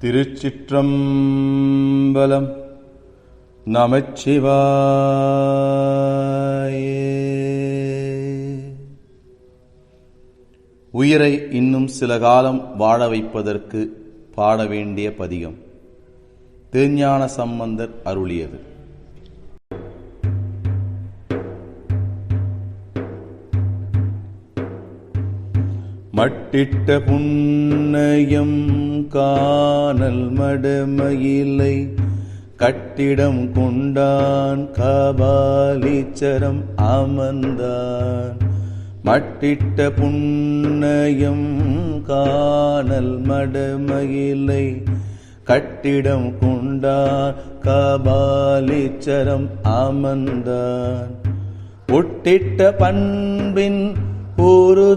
திருச்சிற்றம்பலம் நமச்சிவாயே. உயிரை இன்னும் சில காலம் வாழ வைப்பதற்கு பாட வேண்டிய பதிகம். திருஞான சம்பந்தர் அருளியது. மட்டிட்ட புன்னயம் காணல் மடமயிலை கட்டிடம் கொண்டான் கபாலீச்சரம் அமர்ந்தான். மட்டிட்ட புன்னயம் காணல் மடமயிலை கட்டிடம் கொண்டான் கபாலீச்சரம் அமர்ந்தான். ஒட்டிட்ட பண்பின் ஒரு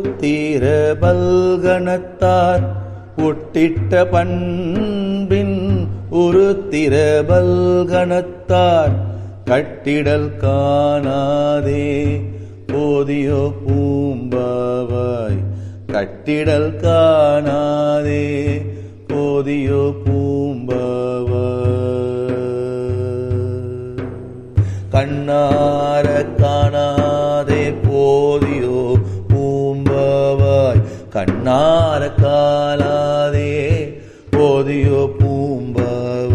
பல்கணத்தார் ஒட்டிட்ட பண்பின் ஒரு திர பல்கணத்தார் கட்டிடல் காணாதே போதியோ பூம்பாவாய் கட்டிடல் காணாதே போதியோ பூம்பாவாய். கண்ணார கண்ணார காலாதே போதியோ பூம்பாவ.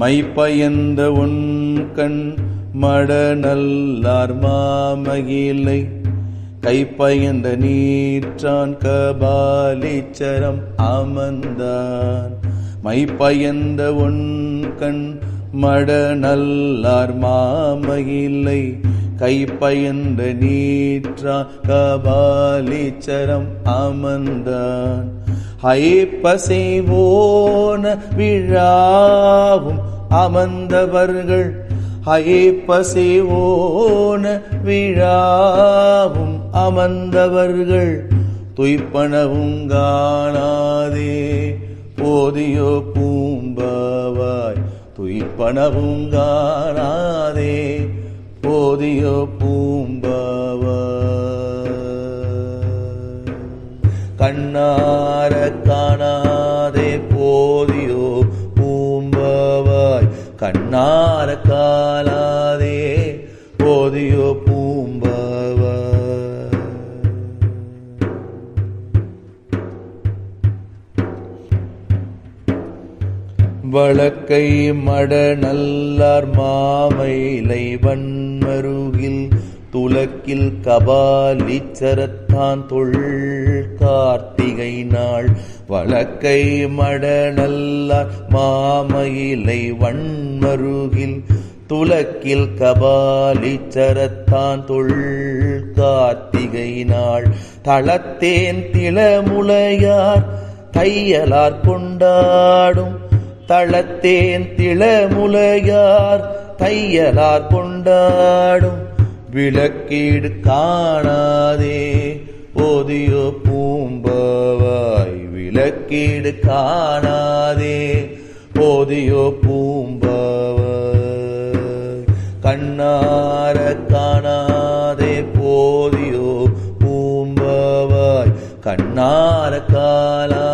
மைப்பயந்த உன் கண் மட நல்லார் மாமகிலை கைப்பயந்த நீற்றான் கபாலிச்சரம் அமர்ந்தான். மைப்பயந்த உன் மடநல்லார் மட நல்லார் மாமகிலை கைப்பயந்த நீற்றான் கபாலீச்சரம் அமர்ந்தான். ஐப்பசைவோன விழாவும் அமர்ந்தவர்கள். ஐப்பசைவோன விழாவும் அமர்ந்தவர்கள். துய்ப்பனவும் காணாதே போதியோ பூம்பவாய். துய்ப்பனவும் காணாதே போதியோ பூம்பாவாய் கண்ணார கா வழக்கை மட நல்லார் மாமைலை வன்மருகில் துலக்கில் கபாலீச்சரத்தான் தொள் கார்த்திகை நாள் வழக்கை மட நல்லார் மாமையிலை வன்மருகில் துலக்கில் கபாலீச்சரத்தான் தொள் கார்த்திகை நாள் தளத்தேன் திளமுலையார் தையலார் கொண்டாடும் தளத்தேன் திளமுலையார் தையலார் கொண்டாடும். விளக்கீடு காணாதே போதியோ பூம்பவாய் விளக்கீடு காணாதே போதியோ பூம்பவாய் கண்ணார காணாதே போதியோ பூம்பவாய் கண்ணார காலா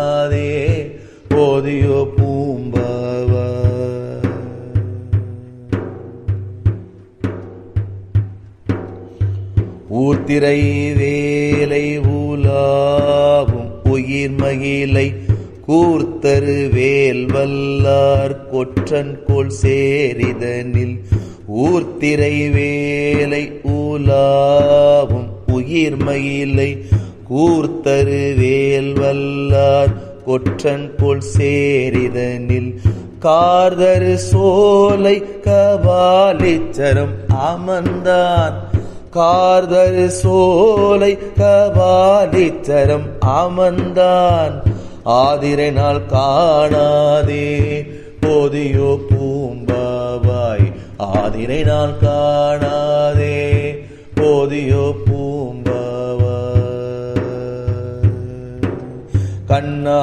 ஊத்திரை வேலை ஊலாவும் உயிர் மகிழை கூர்த்தரு வேல் வல்லார் கொற்றன் கோல் சேரிதனில். ஊர்த்திரை வேலை ஊலாவும் உயிர் மகிழை கூர்த்தரு வேல் வல்லார் கொற்றன் கோல் சேரிதனில். கார்தரு சோலை கபாலிச்சரம் அமர்ந்தான் கார்தரு சோலை கபாலித்தரம் அமர்ந்தான். ஆதிரை நாள் காணாதே போதியோ பூம்பாவாய். ஆதிரை நாள் காணாதே போதியோ பூம்பாவாய். கண்ணா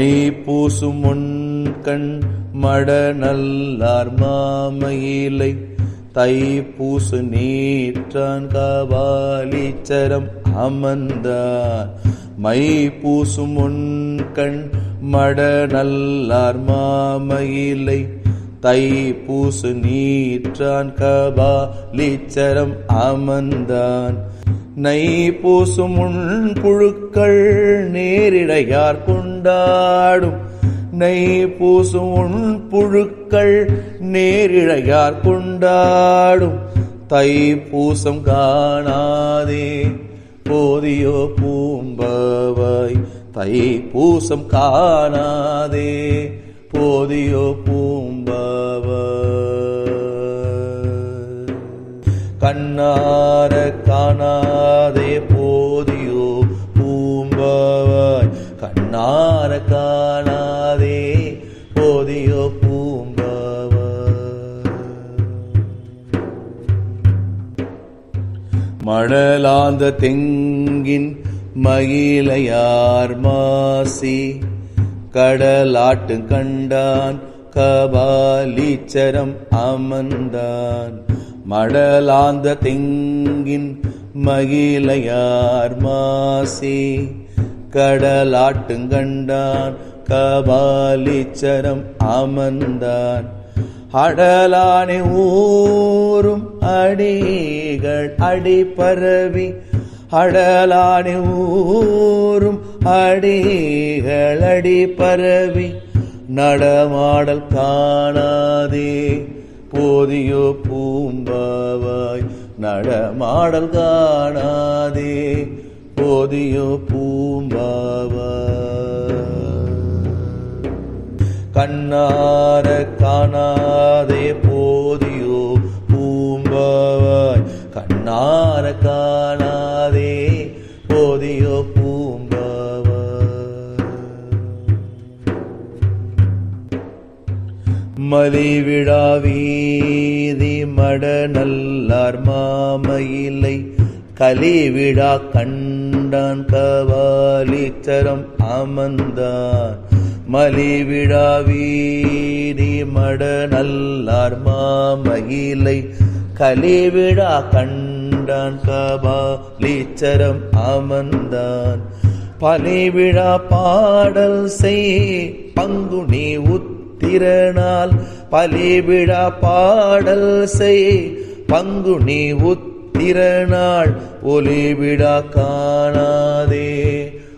மை பூசும் கண் மட நல்லார் மாமயிலை. தை பூசு நீற்றான் கபாலீச்சரம் அமர்ந்தான் மை பூசும் முன்கண் மட நல்லார் மாமயிலை. தை பூசு நீற்றான் கபாலிச்சரம் அமர்ந்தான். நை பூசும் உன் புழுக்கள் நேரிடையார் கொண்டாடும். நெய் பூசும் உன் புழுக்கள் நேரிழையார் கொண்டாடும். தை பூசம் காணாதே போதியோ பூம்பவாய் தை பூசம் காணாதே போதியோ பூம்பவாய் கண்ணார காணாதே போதியோ பூம்பவாய். கண்ணார காணாதே போதியோ பூம்பவாய். மணலாந்த தெங்கின் மகிழையார் மாசி. கடலாட்டு கண்டான் கபாலீச்சரம் அமர்ந்தான். மடலாந்த திங்கின் மகிழையார் மாசி. கடலாட்டுங்கண்டான் கபாலிச்சரம் அமர்ந்தான் அடலானே ஊரும் அடிகள் அடி பரவி அடலானே ஊரும் அடிகள் அடி பரவி நடமாடல் காணாதே. போதியோ பூம்பாவாய் நடமாடல் காணாதே போதியோ பூம்பாவாய். கண்ணார காணாதே போதியோ பூம்பாவாய். கண்ணார காணாதே பூம்பாவாய் மலிவிழா மட நல்லார் மாமயிலை கலிவிழா கண்டான் கவாலிச்சரம் அமர்ந்தான். மலிவிழா வீதி மட நல்லார் மாமயிலை கலிவிழா கண்டான் கபாலீச்சரம் அமர்ந்தான். பலிவிழா பாடல் செய் பங்குனி உத் திறனால் பலிவிழா பாடல் செய். பங்குனி உத்திரநாள் ஒலிவிழா காணாதே.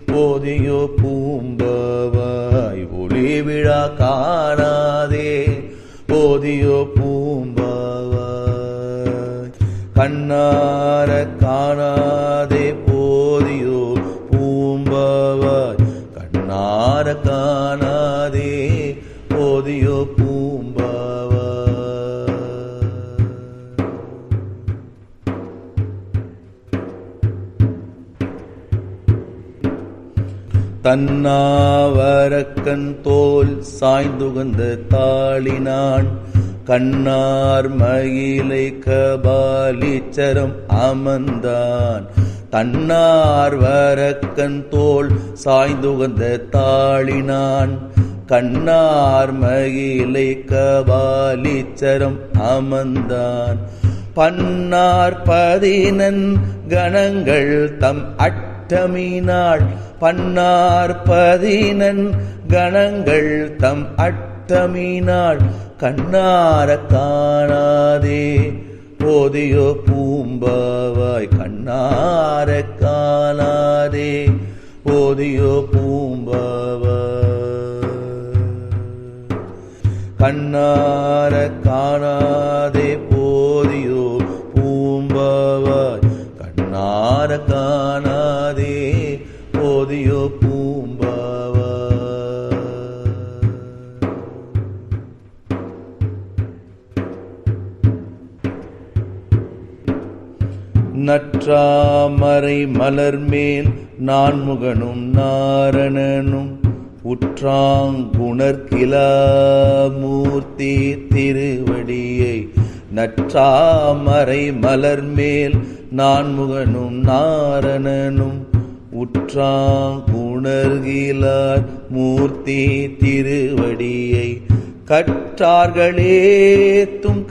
போதியோ பூம்பவாய் ஒளிவிழா காணாதே. போதியோ பூம்பவாய் கண்ணார காணாதே. கண்ணாவரக்கன் தோல் சாய்ந்துகந்த தாளினான். கண்ணார் மயிலை கபாலிச்சரம் அமர்ந்தான். தன்னார் வரக்கன் தோல் சாய்ந்துகந்த தாளினான். கண்ணார் மயிலை கபாலிச்சரம் அமர்ந்தான். பன்னார் பதினன் கணங்கள் தம் அட்டமினாள் பன்னார் பதினன் கணங்கள் தம் அட்டமி நாள் கண்ணார காணாதே. போதியோ பூம்பாவாய் கண்ணார காணாதே. போதியோ பூம்பாவாய் கண்ணார காணாதே. நற்றாமரை மலர்மேல் நான்முகனும் நாரணனும் உற்றாங்குணர்கிலாமூர்த்தி திருவடியை நற்றாமரை மலர்மேல் நான்முகனும் நாரணனும் உற்றாங்குணர்கிலார் மூர்த்தி திருவடியை கற்றார்களேத்தும்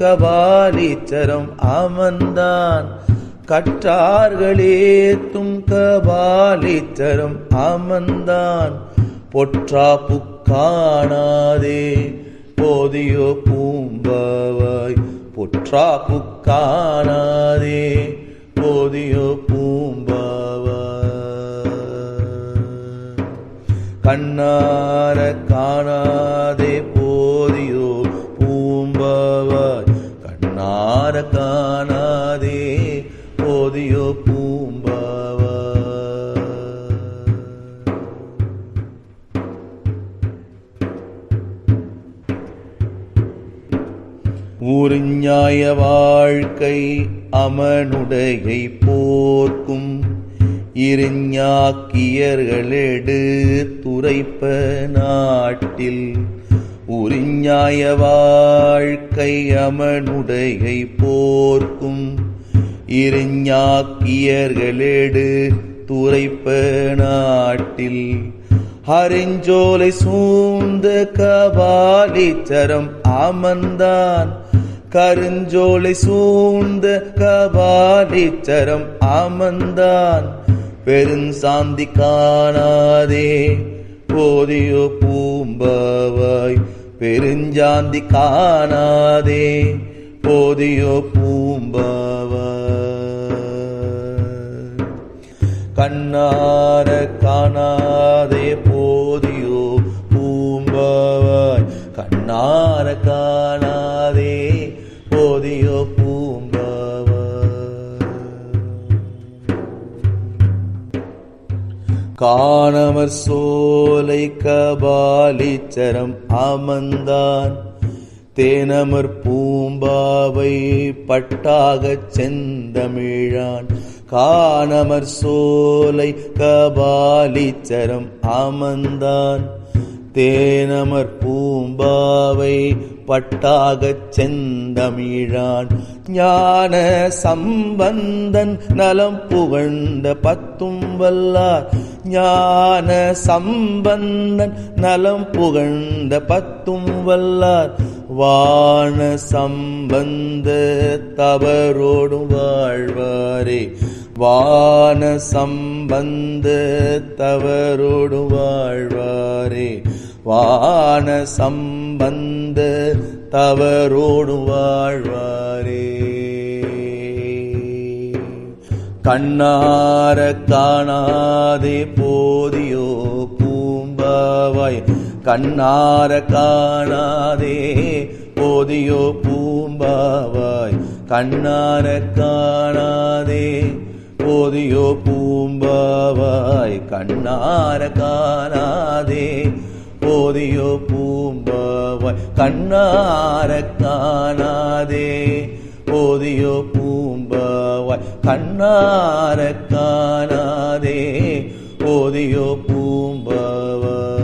கபாலீச்சரம் அமர்ந்தான். கற்றார்களேத்தும் கபாலீச்சரம் அமர்ந்தான். பொற்றா புக்காணாதே போதியோ பூம்பவாய். பொற்றா புக்காணாதே போதியோ பூம்பவாய். கண்ணார காணாதே போதியோ பூம்பாவாய் ஊருஞாய வாழ்க்கை அமனுடையை போர்க்கும் இருஞாக்கியர்களெடு துரைப்ப நாட்டில். உரிஞாய வாழ்க்கை அமனுடையை போர்க்கும் இருஞாக்கியர்களெடு துரைப்ப நாட்டில். ஹரிஞ்சோலை சூழ்ந்த கபாலிச்சரம் அமர்ந்தான். கருஞ்சோலை சூழ்ந்த கபாலிச்சரம் அமர்ந்தான். பெருஞ்சாந்தி காணாதே போதியோ பூம்பாவாய். பெருஞ்சாந்தி காணாதே போதியோ பூம்பாவாய் கண்ணார காணாதே போதியோ பூம்பாவாய். கண்ணார காணாதே போதியோ பூம்பாவாய். காணமர் சோலை கபாலிச்சரம் அமர்ந்தான். தேனமர் பூ பூம்பாவை பட்டாகச் செந்தமிழான். காணமர் சோலை கபாலிச்சரம் அமர்ந்தான். தேனமர் பூம்பாவை பட்டாகச் செந்தமிழான். ஞான சம்பந்தன் நலம் புகழ்ந்த பத்தும் வல்லார் ஞான சம்பந்தன் நலம் புகழ்ந்த பத்தும் வல்லார் வான சம்பந்த தவறோடும் வாழ்வாரே. வான சம்பந்த தவறோடும் வாழ்வாரே. வான சம்பந்த தவறோடும் வாழ்வாரே. கண்ணார காணாதே போதியோ பூம்பாவாய். கண்ணார காணாதே போதியோ பூம்பாவாய். கண்ணார காணாதே போதியோ பூம்பாவாய். கண்ணார காணாதே போதியோ பூம்பாவாய். கண்ணார காணாதே போதியோ பூம்பாவாய். கண்ணார காணாதே போதியோ பூம்பாவாய்.